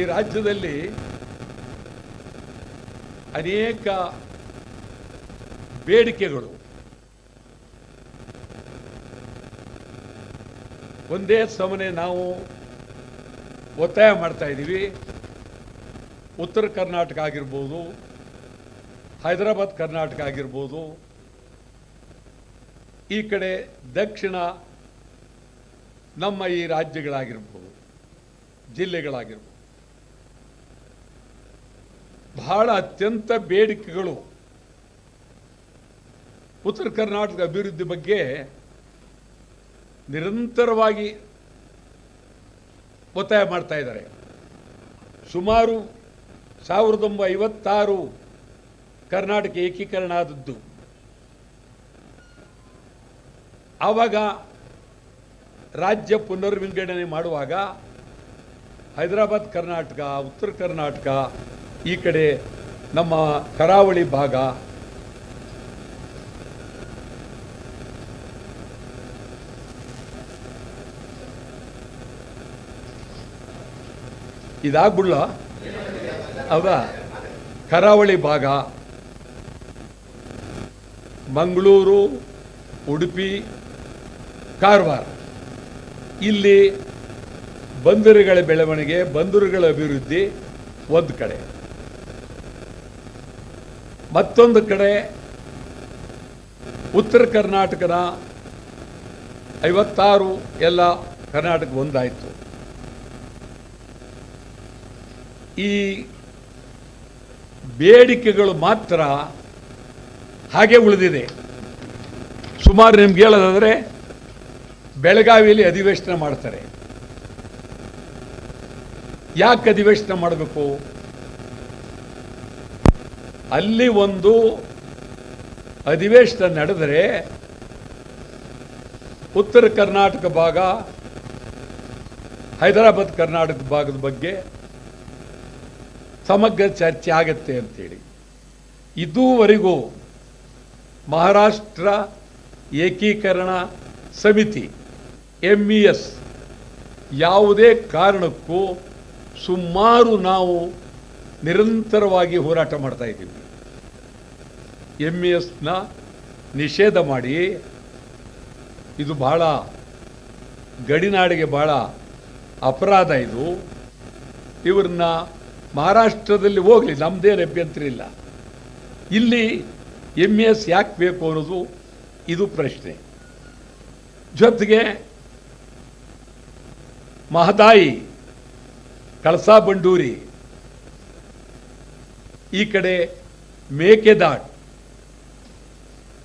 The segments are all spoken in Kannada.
ಈ ರಾಜ್ಯದಲ್ಲಿ ಅನೇಕ ಬೇಡಿಕೆಗಳು. ಒಂದೇ ಸಮನೆ ನಾವು ಒತ್ತಾಯ ಮಾಡ್ತಾ ಇದ್ದೀವಿ. ಉತ್ತರ ಕರ್ನಾಟಕ ಆಗಿರ್ಬೋದು, ಹೈದರಾಬಾದ್ ಕರ್ನಾಟಕ ಆಗಿರ್ಬೋದು, ಈ ಕಡೆ ದಕ್ಷಿಣ ನಮ್ಮ ಈ ರಾಜ್ಯಗಳಾಗಿರ್ಬೋದು, ಜಿಲ್ಲೆಗಳಾಗಿರ್ಬೋದು. ಬಹಳ ಅತ್ಯಂತ ಬೇಡಿಕೆಗಳು. ಉತ್ತರ ಕರ್ನಾಟಕ ಅಭಿವೃದ್ಧಿ ಬಗ್ಗೆ ನಿರಂತರವಾಗಿ ಒತ್ತಾಯ ಮಾಡ್ತಾ ಇದ್ದಾರೆ. ಸುಮಾರು ಸಾವಿರದ ಒಂಬೈನೂರ ಐವತ್ತಾರು ಕರ್ನಾಟಕ ಏಕೀಕರಣ ಆದದ್ದು. ಆವಾಗ ರಾಜ್ಯ ಪುನರ್ವಿಂಗಡಣೆ ಮಾಡುವಾಗ ಹೈದರಾಬಾದ್ ಕರ್ನಾಟಕ, ಉತ್ತರ ಕರ್ನಾಟಕ ಈ ಕಡೆ ನಮ್ಮ ಕರಾವಳಿ ಭಾಗ. ಇದಾಗ್ಬಿಡ್ಲ? ಹೌದಾ? ಕರಾವಳಿ ಭಾಗ. ಮಂಗಳೂರು, ಉಡುಪಿ, ಕಾರವಾರ. ಇಲ್ಲಿ ಬಂದರುಗಳ ಬೆಳವಣಿಗೆ, ಬಂದರುಗಳ ಅಭಿವೃದ್ಧಿ ಒಂದು ಕಡೆ. ಮತ್ತೊಂದು ಕಡೆ ಉತ್ತರ ಕರ್ನಾಟಕದ ಐವತ್ತಾರು ಎಲ್ಲ ಕರ್ನಾಟಕ ಒಂದಾಯಿತು. ಈ ಬೇಡಿಕೆಗಳು ಮಾತ್ರ ಹಾಗೆ ಉಳಿದಿದೆ. ಸುಮಾರು ನಿಮ್ಗೆ ಹೇಳೋದಾದರೆ ಬೆಳಗಾವಿಯಲ್ಲಿ ಅಧಿವೇಶನ ಮಾಡ್ತಾರೆ. ಯಾಕೆ ಅಧಿವೇಶನ ಮಾಡಬೇಕು? ಅಲ್ಲಿ ಒಂದು ಅಧಿವೇಶನ ನಡೆದರೆ ಉತ್ತರ ಕರ್ನಾಟಕ ಭಾಗ, ಹೈದರಾಬಾದ್ ಕರ್ನಾಟಕ ಭಾಗದ ಬಗ್ಗೆ ಸಮಗ್ರ ಚರ್ಚೆ ಆಗತ್ತೆ ಅಂತೇಳಿ. ಇದುವರೆಗೂ ಮಹಾರಾಷ್ಟ್ರ ಏಕೀಕರಣ ಸಮಿತಿ ಎಂ ಇ ಎಸ್ ಯಾವುದೇ ಕಾರಣಕ್ಕೂ ಸುಮಾರು ನಾವು ನಿರಂತರವಾಗಿ ಹೋರಾಟ ಮಾಡ್ತಾ ಇದ್ದೀವಿ. ಎಂ ಇ ಎಸ್ನ ನಿಷೇಧ ಮಾಡಿ ಇದು ಬಹಳ ಗಡಿನಾಡಿಗೆ ಬಹಳ ಅಪರಾಧ ಇದು. ಇವ್ರನ್ನ ಮಹಾರಾಷ್ಟ್ರದಲ್ಲಿ ಹೋಗಲಿ ನಮ್ಮದೇನು ಅಭ್ಯಂತರ ಇಲ್ಲ. ಇಲ್ಲಿ ಎಂ ಎಸ್ ಯಾಕೆ ಬೇಕು ಅನ್ನೋದು ಇದು ಪ್ರಶ್ನೆ. ಜೊತೆಗೆ ಮಹದಾಯಿ, ಕಳಸಾ ಬಂಡೂರಿ ಈ ಕಡೆ ಮೇಕೆದಾಟ್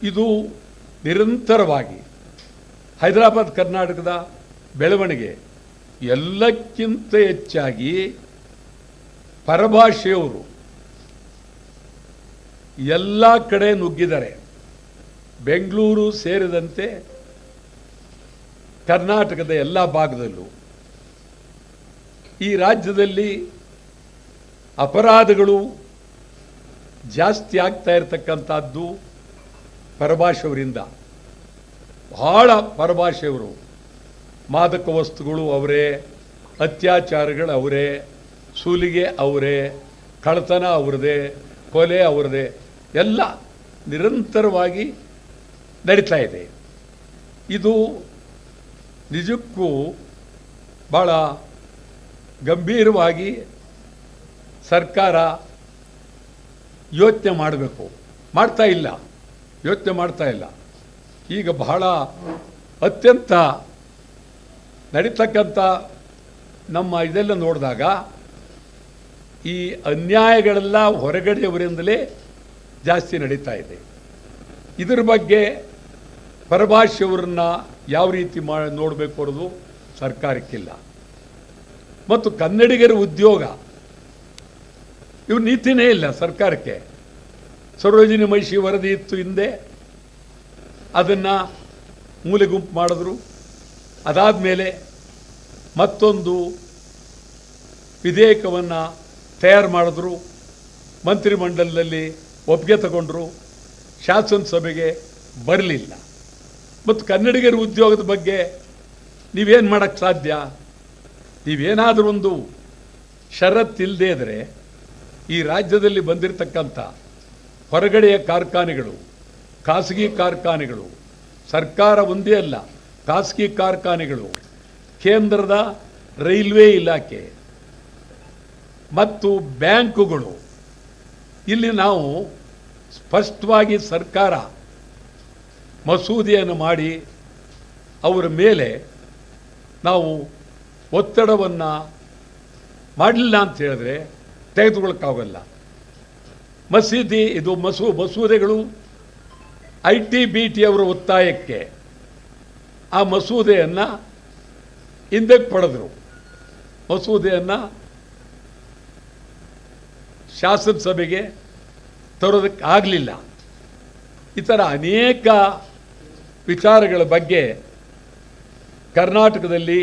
ಇದು ನಿರಂತರವಾಗಿ ಹೈದರಾಬಾದ್, ಕರ್ನಾಟಕದ ಬೆಳವಣಿಗೆ ಎಲ್ಲಕ್ಕಿಂತ ಹೆಚ್ಚಾಗಿ ಪರಭಾಷೆಯವರು ಎಲ್ಲ ಕಡೆ ನುಗ್ಗಿದ್ದಾರೆ. ಬೆಂಗಳೂರು ಸೇರಿದಂತೆ ಕರ್ನಾಟಕದ ಎಲ್ಲ ಭಾಗದಲ್ಲೂ. ಈ ರಾಜ್ಯದಲ್ಲಿ ಅಪರಾಧಗಳು ಜಾಸ್ತಿ ಆಗ್ತಾ ಇರತಕ್ಕಂಥದ್ದು ಪರಭಾಷೆಯವರಿಂದ ಬಹಳ ಪರಭಾಷೆಯವರು ಮಾದಕ ವಸ್ತುಗಳು ಅವರೇ, ಅತ್ಯಾಚಾರಗಳು ಅವರೇ, ಸೂಲಿಗೆ ಅವರೇ, ಕಳ್ಳತನ ಅವ್ರದೇ, ಕೊಲೆ ಅವ್ರದೇ, ಎಲ್ಲ ನಿರಂತರವಾಗಿ ನಡೀತಾ ಇದೆ. ಇದು ನಿಜಕ್ಕೂ ಭಾಳ ಗಂಭೀರವಾಗಿ ಸರ್ಕಾರ ಯೋಚನೆ ಮಾಡಬೇಕು. ಮಾಡ್ತಾ ಇಲ್ಲ. ಯೋಚನೆ ಮಾಡ್ತಾ ಇಲ್ಲ. ಈಗ ಬಹಳ ಅತ್ಯಂತ ನಡೀತಕ್ಕಂಥ ನಮ್ಮ ಇದೆಲ್ಲ ನೋಡಿದಾಗ ಈ ಅನ್ಯಾಯಗಳೆಲ್ಲ ಹೊರಗಡೆಯವರಿಂದಲೇ ಜಾಸ್ತಿ ನಡೀತಾ ಇದೆ. ಇದರ ಬಗ್ಗೆ ಪರಭಾಷೆಯವರನ್ನ ಯಾವ ರೀತಿ ಮಾ, ನೋಡಬೇಕು ಅನ್ನೋದು ಸರ್ಕಾರಕ್ಕಿಲ್ಲ. ಮತ್ತು ಕನ್ನಡಿಗರ ಉದ್ಯೋಗ ಇವು ನೀತಿನೇ ಇಲ್ಲ ಸರ್ಕಾರಕ್ಕೆ. ಸರೋಜಿನಿ ಮಹಿಷಿ ವರದಿ ಇತ್ತು ಹಿಂದೆ. ಅದನ್ನು ಮೂಲೆ ಗುಂಪು ಮಾಡಿದ್ರು. ಅದಾದ ಮೇಲೆ ಮತ್ತೊಂದು ವಿಧೇಯಕವನ್ನು ತಯಾರು ಮಾಡಿದ್ರು. ಮಂತ್ರಿಮಂಡಲದಲ್ಲಿ ಒಪ್ಪಿಗೆ ತಗೊಂಡ್ರು. ಶಾಸನಸಭೆಗೆ ಬರಲಿಲ್ಲ. ಮತ್ತು ಕನ್ನಡಿಗರ ಉದ್ಯೋಗದ ಬಗ್ಗೆ ನೀವೇನು ಮಾಡೋಕ್ಕೆ ಸಾಧ್ಯ? ನೀವೇನಾದರೂ ಒಂದು ಷರತ್ತಿಲ್ಲದೇ ಇದ್ದರೆ ಈ ರಾಜ್ಯದಲ್ಲಿ ಬಂದಿರತಕ್ಕಂಥ ಹೊರಗಡೆಯ ಕಾರ್ಖಾನೆಗಳು, ಖಾಸಗಿ ಕಾರ್ಖಾನೆಗಳು, ಸರ್ಕಾರ ಒಂದೇ ಅಲ್ಲ, ಖಾಸಗಿ ಕಾರ್ಖಾನೆಗಳು, ಕೇಂದ್ರದ ರೈಲ್ವೆ ಇಲಾಖೆ ಮತ್ತು ಬ್ಯಾಂಕುಗಳು. ಇಲ್ಲಿ ನಾವು ಸ್ಪಷ್ಟವಾಗಿ ಸರ್ಕಾರ ಮಸೂದೆಯನ್ನು ಮಾಡಿ ಅವರ ಮೇಲೆ ನಾವು ಒತ್ತಡವನ್ನು ಮಾಡಲಿಲ್ಲ ಅಂತ ಹೇಳಿದ್ರೆ ತೆಗೆದುಕೊಳ್ಳೋಕ್ಕಾಗಲ್ಲ. ಮಸೀದಿ, ಇದು ಮಸೂ, ಮಸೂದೆಗಳು ಐ ಟಿ ಬಿ ಟಿ ಅವರ ಒತ್ತಾಯಕ್ಕೆ ಆ ಮಸೂದೆಯನ್ನು ಹಿಂದಕ್ಕೆ ಪಡೆದರು. ಮಸೂದೆಯನ್ನು ಶಾಸನಸಭೆಗೆ ತರೋದಕ್ಕೆ ಆಗಲಿಲ್ಲ. ಈ ಥರ ಅನೇಕ ವಿಚಾರಗಳ ಬಗ್ಗೆ ಕರ್ನಾಟಕದಲ್ಲಿ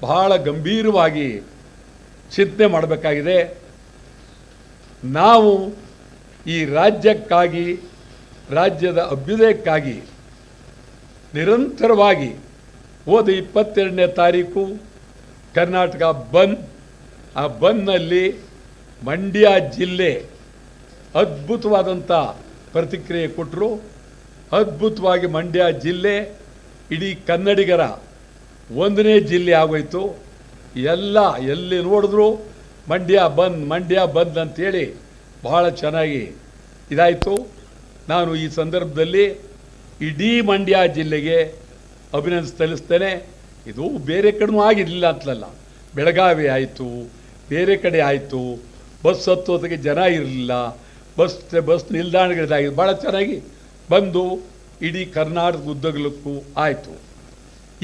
ಬಹಳ ಗಂಭೀರವಾಗಿ ಚಿಂತನೆ ಮಾಡಬೇಕಾಗಿದೆ. ನಾವು ಈ ರಾಜ್ಯಕ್ಕಾಗಿ, ರಾಜ್ಯದ ಅಭ್ಯುದಯಕ್ಕಾಗಿ ನಿರಂತರವಾಗಿ ಹೋದ ಇಪ್ಪತ್ತೆರಡನೇ ತಾರೀಕು ಕರ್ನಾಟಕ ಬಂದ್. ಆ ಬಂದ್ನಲ್ಲಿ ಮಂಡ್ಯ ಜಿಲ್ಲೆ ಅದ್ಭುತವಾದಂಥ ಪ್ರತಿಕ್ರಿಯೆ ಕೊಟ್ಟರು ಅದ್ಭುತವಾಗಿ ಮಂಡ್ಯ ಜಿಲ್ಲೆ ಇಡೀ ಕನ್ನಡಿಗರ ಒಂದನೇ ಜಿಲ್ಲೆ ಆಗೋಯ್ತು. ಎಲ್ಲ ಎಲ್ಲಿ ನೋಡಿದ್ರು ಮಂಡ್ಯ ಬಂದ್ ಮಂಡ್ಯ ಬಂದ್ ಅಂತೇಳಿ ಬಹಳ ಚೆನ್ನಾಗಿ ಇದಾಯಿತು. ನಾನು ಈ ಸಂದರ್ಭದಲ್ಲಿ ಇಡೀ ಮಂಡ್ಯ ಜಿಲ್ಲೆಗೆ ಅಭಿನಂದನೆ ಸಲ್ಲಿಸ್ತೇನೆ. ಇದು ಬೇರೆ ಕಡೆನೂ ಆಗಿರಲಿಲ್ಲ ಅಂತಲಲ್ಲ ಬೆಳಗಾವಿ ಆಯಿತು, ಬೇರೆ ಕಡೆ ಆಯಿತು. ಬಸ್ ಹತ್ತೋದಕ್ಕೆ ಜನ ಇರಲಿಲ್ಲ. ಬಸ್ ಬಸ್ ನಿಲ್ದಾಣಗಳಿದಾಗಿದೆ ಭಾಳ ಚೆನ್ನಾಗಿ ಬಂದು ಇಡೀ ಕರ್ನಾಟಕ ಉದ್ದಗಲಕ್ಕೂ ಆಯಿತು.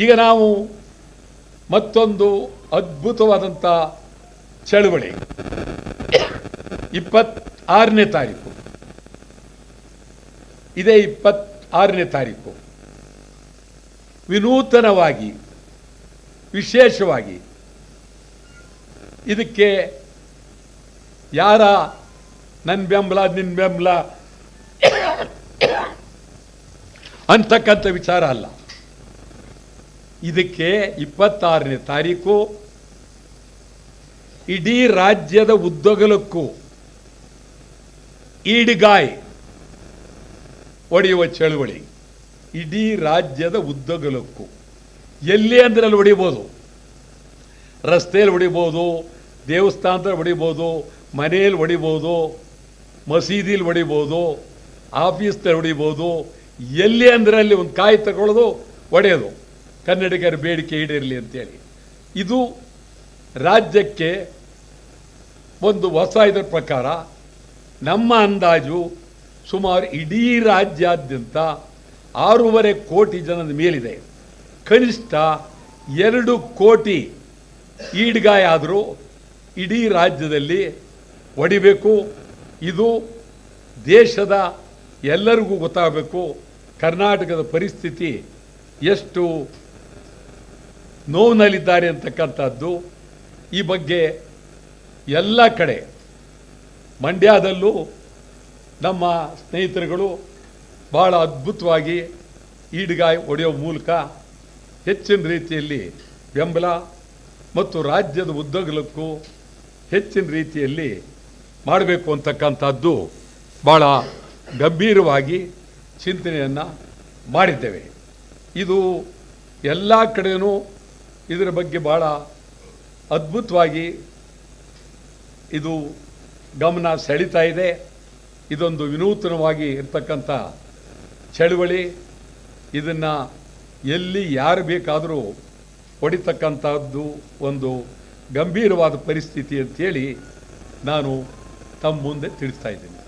ಈಗ ನಾವು ಮತ್ತೊಂದು ಅದ್ಭುತವಾದಂಥ ಚಳುವಳಿ. ಇಪ್ಪತ್ತಾರನೇ ತಾರೀಕು. ಇದೇ ಇಪ್ಪತ್ತಾರನೇ ತಾರೀಕು. ವಿನೂತನವಾಗಿ, ವಿಶೇಷವಾಗಿ ಇದಕ್ಕೆ ಯಾರ ನನ್ನ ಬೆಂಬಲ ನಿನ್ನ ಬೆಂಬಲ? ಅಂತಕ್ಕಂಥ ವಿಚಾರ ಅಲ್ಲ. ಇದಕ್ಕೆ ಇಪ್ಪತ್ತಾರನೇ ತಾರೀಕು. ಇಡೀ ರಾಜ್ಯದ ಉದ್ದಗಲಕ್ಕೂ ಈಡಿಗಾಯ್ ಒಡೆಯುವ ಚಳುವಳಿ. ಇಡೀ ರಾಜ್ಯದ ಉದ್ದಗಲಕ್ಕೂ. ಎಲ್ಲಿ ಅಂದ್ರೆ ಅಲ್ಲಿ ಹೊಡಿಬೋದು ರಸ್ತೆಯಲ್ಲಿ ಹೊಡಿಬೋದು ದೇವಸ್ಥಾನದಲ್ಲಿ ಹೊಡಿಬೋದು ಮನೆಯಲ್ಲಿ ಹೊಡಿಬೋದು ಮಸೀದಿಲಿ ಹೊಡಿಬೋದು ಆಫೀಸ್ದಲ್ಲಿ ಹೊಡಿಬೋದು ಎಲ್ಲಿ ಅಂದ್ರೆ ಅಲ್ಲಿ ಒಂದು ಕಾಯಿ ತಗೊಳ್ಳೋದು ಹೊಡೆಯೋದು ಕನ್ನಡಿಗರ ಬೇಡಿಕೆ ಈಡೇರಲಿ ಅಂತೇಳಿ. ಇದು ರಾಜ್ಯಕ್ಕೆ ಒಂದು ಹೊಸ ಇದರ ಪ್ರಕಾರ ನಮ್ಮ ಅಂದಾಜು ಸುಮಾರು ಇಡೀ ರಾಜ್ಯಾದ್ಯಂತ ಆರೂವರೆ ಕೋಟಿ ಜನದ ಮೇಲಿದೆ. ಕನಿಷ್ಠ ಎರಡು ಕೋಟಿ ಈಡ್ಗಾಯ ಆದರೂ ಇಡೀ ರಾಜ್ಯದಲ್ಲಿ ಹೊಡಿಬೇಕು. ಇದು ದೇಶದ ಎಲ್ಲರಿಗೂ ಗೊತ್ತಾಗಬೇಕು. ಕರ್ನಾಟಕದ ಪರಿಸ್ಥಿತಿ ಎಷ್ಟು ನೋವಿನಲ್ಲಿದ್ದಾರೆ ಅಂತಕ್ಕಂಥದ್ದು ಈ ಬಗ್ಗೆ ಎಲ್ಲ ಕಡೆ, ಮಂಡ್ಯದಲ್ಲೂ ನಮ್ಮ ಸ್ನೇಹಿತರುಗಳು ಭಾಳ ಅದ್ಭುತವಾಗಿ ಈಡ್ಗಾಯಿ ಹೊಡೆಯೋ ಮೂಲಕ ಹೆಚ್ಚಿನ ರೀತಿಯಲ್ಲಿ ಬೆಂಬಲ ಮತ್ತು ರಾಜ್ಯದ ಉದ್ಯೋಗಕ್ಕೂ ಹೆಚ್ಚಿನ ರೀತಿಯಲ್ಲಿ ಮಾಡಬೇಕು ಅಂತಕ್ಕಂಥದ್ದು ಭಾಳ ಗಂಭೀರವಾಗಿ ಚಿಂತನೆಯನ್ನು ಮಾಡಿದ್ದೇವೆ. ಇದು ಎಲ್ಲ ಕಡೆಯೂ ಇದರ ಬಗ್ಗೆ ಭಾಳ ಅದ್ಭುತವಾಗಿ ಇದು ಗಮನ ಸೆಳೀತಾ ಇದೆ. ಇದೊಂದು ವಿನೂತನವಾಗಿ ಇರ್ತಕ್ಕಂಥ ಚಳುವಳಿ. ಇದನ್ನು ಎಲ್ಲಿ ಯಾರು ಬೇಕಾದರೂ ಹೊಡಿತಕ್ಕಂಥದ್ದು ಒಂದು ಗಂಭೀರವಾದ ಪರಿಸ್ಥಿತಿ ಅಂತೇಳಿ ನಾನು ತಮ್ಮ ಮುಂದೆ ತಿಳಿಸ್ತಾ ಇದ್ದೀನಿ.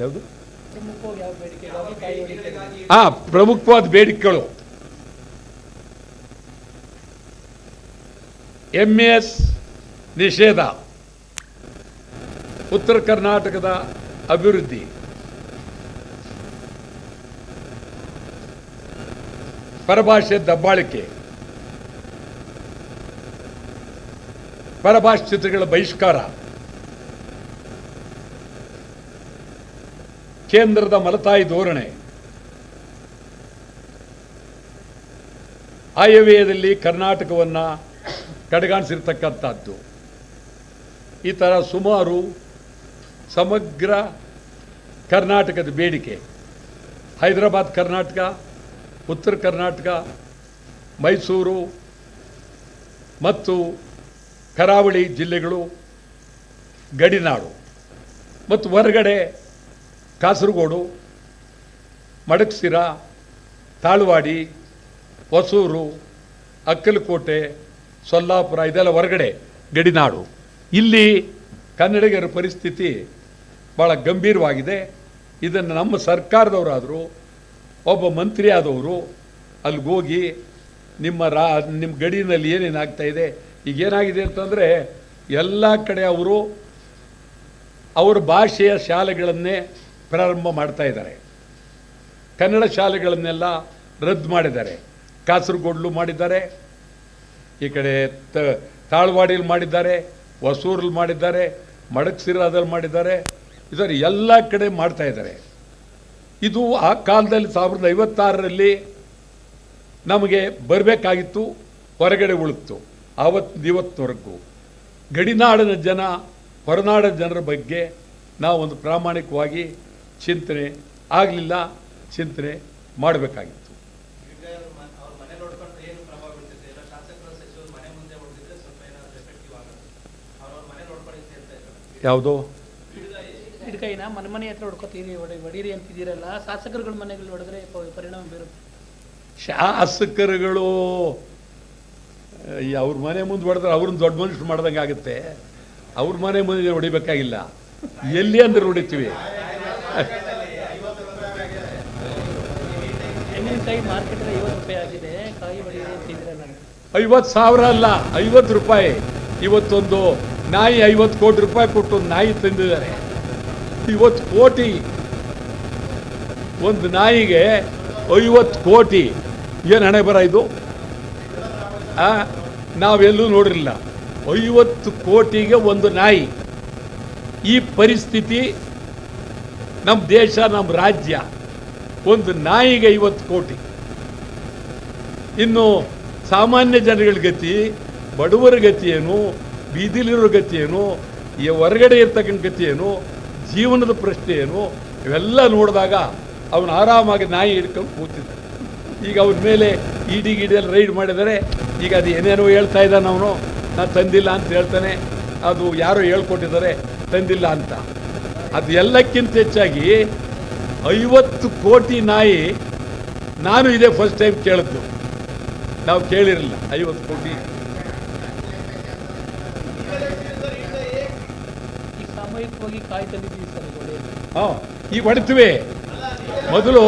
ಯಾವುದು? ಹಾಂ ಪ್ರಮುಖವಾದ ಬೇಡಿಕೆಗಳು. ಎಂ ಎಸ್ ನಿಷೇಧ. ಉತ್ತರ ಕರ್ನಾಟಕದ ಅಭಿವೃದ್ಧಿ. ಪರಭಾಷೆ ದಬ್ಬಾಳಿಕೆ. ಪರಭಾಷೆ ಚಿತ್ರಗಳ ಬಹಿಷ್ಕಾರ. ಕೇಂದ್ರದ ಮಲತಾಯಿ ಧೋರಣೆ. ಆಯವ್ಯಯದಲ್ಲಿ ಕರ್ನಾಟಕವನ್ನು ಕಡೆಗಾಣಿಸಿರ್ತಕ್ಕಂಥದ್ದು. ಈ ಥರ ಸುಮಾರು ಸಮಗ್ರ ಕರ್ನಾಟಕದ ಬೇಡಿಕೆ. ಹೈದರಾಬಾದ್ ಕರ್ನಾಟಕ, ಉತ್ತರ ಕರ್ನಾಟಕ, ಮೈಸೂರು ಮತ್ತು ಕರಾವಳಿ ಜಿಲ್ಲೆಗಳು ಗಡಿನಾಡು. ಮತ್ತು ಹೊರಗಡೆ ಕಾಸರಗೋಡು, ಮಡಕ್ಸಿರ, ತಾಳ್ವಾಡಿ, ಹೊಸೂರು, ಅಕ್ಕಲಕೋಟೆ, ಸೊಲ್ಲಾಪುರ ಇದೆಲ್ಲ ಹೊರಗಡೆ ಗಡಿನಾಡು. ಇಲ್ಲಿ ಕನ್ನಡಿಗರ ಪರಿಸ್ಥಿತಿ ಭಾಳ ಗಂಭೀರವಾಗಿದೆ. ಇದನ್ನು ನಮ್ಮ ಸರ್ಕಾರದವರಾದರೂ, ಒಬ್ಬ ಮಂತ್ರಿ ಆದವರು ಅಲ್ಲಿಗೋಗಿ ನಿಮ್ಮ ರಾ, ನಿಮ್ಮ ಗಡಿನಲ್ಲಿ ಏನೇನಾಗ್ತಾ ಇದೆ, ಈಗ ಏನಾಗಿದೆ ಅಂತಂದರೆ ಎಲ್ಲ ಕಡೆ ಅವರು, ಅವರ ಭಾಷೆಯ ಶಾಲೆಗಳನ್ನೇ ಪ್ರಾರಂಭ ಮಾಡ್ತಾ ಇದ್ದಾರೆ. ಕನ್ನಡ ಶಾಲೆಗಳನ್ನೆಲ್ಲ ರದ್ದು ಮಾಡಿದ್ದಾರೆ. ಕಾಸರಗೋಡ್ಲು ಮಾಡಿದ್ದಾರೆ. ಈ ಕಡೆ ತ ತಾಳ್ವಾಡಿಯಲ್ಲಿ ಮಾಡಿದ್ದಾರೆ. ಹೊಸೂರಲ್ಲಿ ಮಾಡಿದ್ದಾರೆ. ಮಡಕ್ಸಿರಾದಲ್ಲಿ ಮಾಡಿದ್ದಾರೆ. ಇದರ ಎಲ್ಲ ಕಡೆ ಮಾಡ್ತಾ ಇದ್ದಾರೆ. ಇದು ಆ ಕಾಲದಲ್ಲಿ ಸಾವಿರದ ಐವತ್ತಾರರಲ್ಲಿ ನಮಗೆ ಬರಬೇಕಾಗಿತ್ತು, ಹೊರಗಡೆ ಉಳಿತು ಆವತ್ತು ಇವತ್ತವರೆಗೂ. ಗಡಿನಾಡಿನ ಜನ, ಹೊರನಾಡಿನ ಜನರ ಬಗ್ಗೆ ನಾವು ಒಂದು ಪ್ರಾಮಾಣಿಕವಾಗಿ ಚಿಂತನೆ ಆಗಲಿಲ್ಲ ಚಿಂತನೆ ಮಾಡಬೇಕಾಗಿತ್ತು. ಯಾವುದು? ಮನೆ ಮನೆ ಹಿಡ್ಕೈನ ಹತ್ರ ಹೊಡ್ಕೊತೀರಿ ಹೊಡಿ ಹೊಡೀರಿ ಅಂತಿದ್ದೀರಲ್ಲ ಶಾಸಕರುಗಳ ಮನೆಗಳು ಹೊಡೆದ್ರೆ ಪರಿಣಾಮ ಬೀರುತ್ತೆ. ಶಾಸಕರುಗಳು ಅವ್ರ ಮನೆ ಮುಂದೆ ಹೊಡೆದ್ರೆ ಅವ್ರನ್ನ ದೊಡ್ಡ ಮನುಷ್ಯರು ಮಾಡ್ದಂಗೆ ಆಗುತ್ತೆ. ಅವ್ರ ಮನೆ ಮುಂದೆ ಹೊಡಿಬೇಕಾಗಿಲ್ಲ. ಎಲ್ಲಿ ಅಂದ್ರೆ ಹೊಡಿತೀವಿ. ಐವತ್ತು ಐವತ್ತು ಸಾವಿರ ಅಲ್ಲ, ಐವತ್ತು ರೂಪಾಯಿ. ಇವತ್ತೊಂದು ನಾಯಿ ಐವತ್ತು ಕೋಟಿ ರೂಪಾಯಿ ಕೊಟ್ಟು ನಾಯಿ ತಂದಿದ್ದಾರೆ. ಇವತ್ತು ಕೋಟಿ. ಒಂದು ನಾಯಿಗೆ ಐವತ್ತು ಕೋಟಿ. ಏನು ಹಣೆ ಬರ ಇದು? ನಾವೆಲ್ಲೂ ನೋಡಿರಲಿಲ್ಲ. ಐವತ್ತು ಕೋಟಿಗೆ ಒಂದು ನಾಯಿ. ಈ ಪರಿಸ್ಥಿತಿ ನಮ್ಮ ದೇಶ ನಮ್ಮ ರಾಜ್ಯ ಒಂದು ನಾಯಿಗೆ ಐವತ್ತು ಕೋಟಿ. ಇನ್ನು ಸಾಮಾನ್ಯ ಜನಗಳ ಗತಿ, ಬಡವರ ಗತಿ ಏನು, ಬೀದಿಲಿರೋ ಗತಿ ಏನು, ಈ ಹೊರಗಡೆ ಇರ್ತಕ್ಕಂಥ ಗತಿ ಏನು, ಜೀವನದ ಪ್ರಶ್ನೆ ಏನು, ಇವೆಲ್ಲ ನೋಡಿದಾಗ ಅವನು ಆರಾಮಾಗಿ ನಾಯಿ ಹಿಡ್ಕೊಂಡು ಕೂತಿದ್ದ ಈಗ ಅವನ ಮೇಲೆ ಇಡಿ ಗಿಡಿಯಲ್ಲಿ ರೈಡ್ ಮಾಡಿದರೆ. ಈಗ ಅದು ಏನೇನೋ ಹೇಳ್ತಾ ಇದ್ದಾನೆ ಅವನು. ನಾನು ತಂದಿಲ್ಲ ಅಂತ ಹೇಳ್ತಾನೆ. ಅದು ಯಾರೋ ಹೇಳ್ಕೊಟ್ಟಿದ್ದಾರೆ, ತಂದಿಲ್ಲ ಅಂತ. ಅದು ಎಲ್ಲಕ್ಕಿಂತ ಹೆಚ್ಚಾಗಿ ಐವತ್ತು ಕೋಟಿ ನಾಯಿ ನಾನು ಇದೇ ಫಸ್ಟ್ ಟೈಮ್ ಕೇಳಿದ್ದು. ನಾವು ಕೇಳಿರಲಿಲ್ಲ ಐವತ್ತು ಕೋಟಿ. ಹಾಂ ಈಗ ಹೊಡಿತೀವಿ. ಮೊದಲು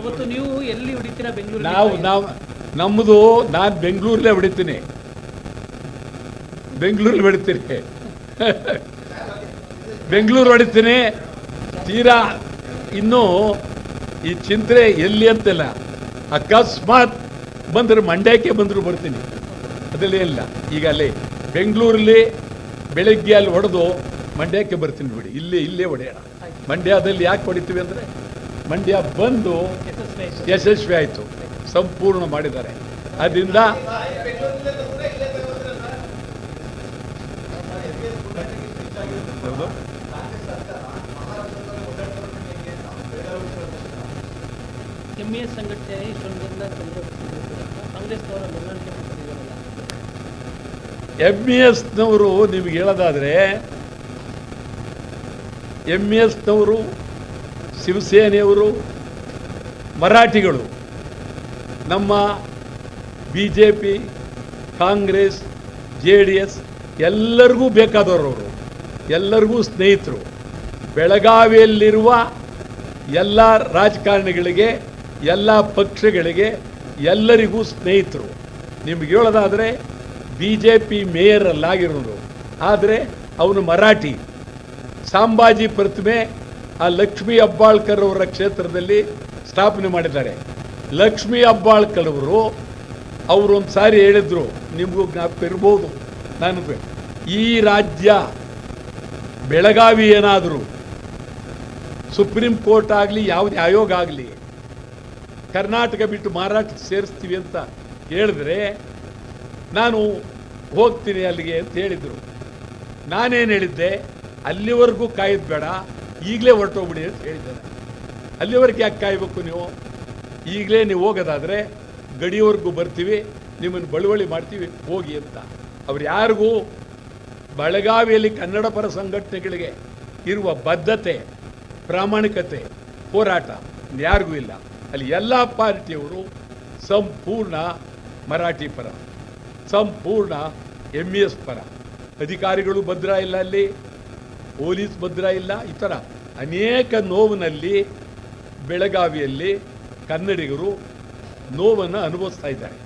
ಅವತ್ತು ನೀವು ಎಲ್ಲಿ ಹೊಡಿತೀರಾ ಬೆಂಗಳೂರು ನಾವು ನಾವು ನಮ್ಮದು ನಾನು ಬೆಂಗಳೂರಲ್ಲೇ ಹೊಡಿತೀನಿ. ಬೆಂಗಳೂರಲ್ಲಿ ಹೊಡಿತೀನಿ. ಬೆಂಗಳೂರು ಹೊಡಿತೀನಿ. ತೀರಾ ಇನ್ನೂ ಈ ಚಿಂತೆ ಎಲ್ಲಿ ಅಂತಿಲ್ಲ ಅಕಸ್ಮಾತ್ ಬಂದರೆ ಮಂಡ್ಯಕ್ಕೆ ಬಂದರೂ ಬರ್ತೀನಿ. ಅದರಲ್ಲಿ ಇಲ್ಲ ಈಗ ಅಲ್ಲಿ ಬೆಂಗಳೂರಲ್ಲಿ ಬೆಳಗ್ಗೆ ಅಲ್ಲಿ ಹೊಡೆದು ಮಂಡ್ಯಕ್ಕೆ ಬರ್ತೀನಿ ಬಿಡಿ. ಇಲ್ಲೇ ಇಲ್ಲೇ ಹೊಡೆಯೋಣ. ಮಂಡ್ಯದಲ್ಲಿ ಯಾಕೆ ಹೊಡಿತೀವಿ ಅಂದರೆ ಮಂಡ್ಯ ಬಂದು. ಯಶಸ್ವಿ ಆಯಿತು. ಸಂಪೂರ್ಣ ಮಾಡಿದ್ದಾರೆ. ಅದರಿಂದ ಹೌದು. ಎಂ ಎಸ್ ಸಂಘಟನೆ ಕಾಂಗ್ರೆಸ್ನವರ ಎಂ ಇ ಎಸ್ನವರು ನಿಮ್ಗೆ ಹೇಳೋದಾದರೆ ಎಂ ಇ ಎಸ್ನವರು, ಶಿವಸೇನೆಯವರು, ಮರಾಠಿಗಳು, ನಮ್ಮ B J P Congress, J D S ಎಲ್ಲರಿಗೂ ಬೇಕಾದವರು ಅವರು ಎಲ್ಲರಿಗೂ ಸ್ನೇಹಿತರು. ಬೆಳಗಾವಿಯಲ್ಲಿರುವ ಎಲ್ಲ ರಾಜಕಾರಣಿಗಳಿಗೆ ಎಲ್ಲ ಪಕ್ಷಗಳಿಗೆ ಎಲ್ಲರಿಗೂ ಸ್ನೇಹಿತರು. ನಿಮ್ಗೆ ಹೇಳೋದಾದರೆ ಬಿ ಜೆ ಪಿ ಮೇಯರಲ್ಲಾಗಿರೋರು. ಆದರೆ ಅವನು ಮರಾಠಿ. ಸಾಂಬಾಜಿ ಪ್ರತಿಮೆ ಆ ಲಕ್ಷ್ಮೀ ಅಬ್ಬಾಳ್ಕರ್ ಅವರ ಕ್ಷೇತ್ರದಲ್ಲಿ ಸ್ಥಾಪನೆ ಮಾಡಿದ್ದಾರೆ. ಲಕ್ಷ್ಮೀ ಅಬ್ಬಾಳ್ಕರ್ ಅವರು ಅವರು ಒಂದು ಸಾರಿ ಹೇಳಿದ್ರು, ನಿಮಗೂ ಜ್ಞಾಪಕ ಇರ್ಬೋದು. ನಾನು ಈ ರಾಜ್ಯ ಬೆಳಗಾವಿ ಏನಾದರೂ ಸುಪ್ರೀಂ ಕೋರ್ಟ್ ಆಗಲಿ ಯಾವುದೇ ಆಯೋಗ ಆಗಲಿ ಕರ್ನಾಟಕ ಬಿಟ್ಟು ಮಹಾರಾಷ್ಟ್ರ ಸೇರಿಸ್ತೀವಿ ಅಂತ ಹೇಳಿದ್ರೆ ನಾನು ಹೋಗ್ತೀನಿ ಅಲ್ಲಿಗೆ ಅಂತ ಹೇಳಿದರು. ನಾನೇನು ಹೇಳಿದ್ದೆ? ಅಲ್ಲಿವರೆಗೂ ಕಾಯೋದು ಬೇಡ, ಈಗಲೇ ಹೊರಟೋಗ್ಬಿಡಿ ಅಂತ ಹೇಳಿದ್ದಾರೆ ಅಲ್ಲಿವರೆಗೆ ಯಾಕೆ ಕಾಯಬೇಕು ನೀವು? ಈಗಲೇ ನೀವು ಹೋಗೋದಾದರೆ ಗಡಿಯವರೆಗೂ ಬರ್ತೀವಿ, ನಿಮ್ಮನ್ನು ಬಳುವಳಿ ಮಾಡ್ತೀವಿ, ಹೋಗಿ ಅಂತ. ಅವ್ರು ಯಾರಿಗೂ ಬೆಳಗಾವಿಯಲ್ಲಿ ಕನ್ನಡ ಪರ ಸಂಘಟನೆಗಳಿಗೆ ಇರುವ ಬದ್ಧತೆ, ಪ್ರಾಮಾಣಿಕತೆ, ಹೋರಾಟ ಯಾರಿಗೂ ಇಲ್ಲ. ಅಲ್ಲಿ ಎಲ್ಲ ಪಾರ್ಟಿಯವರು ಸಂಪೂರ್ಣ ಮರಾಠಿ ಪರ, ಸಂಪೂರ್ಣ ಎಂ ಇ ಎಸ್ ಪರ. ಅಧಿಕಾರಿಗಳು ಭದ್ರ ಇಲ್ಲ ಅಲ್ಲಿ, ಪೊಲೀಸ್ ಭದ್ರ ಇಲ್ಲ, ಈ ಥರ ಅನೇಕ ನೋವಿನಲ್ಲಿ ಬೆಳಗಾವಿಯಲ್ಲಿ ಕನ್ನಡಿಗರು ನೋವನ್ನು ಅನುಭವಿಸ್ತಾ ಇದ್ದಾರೆ.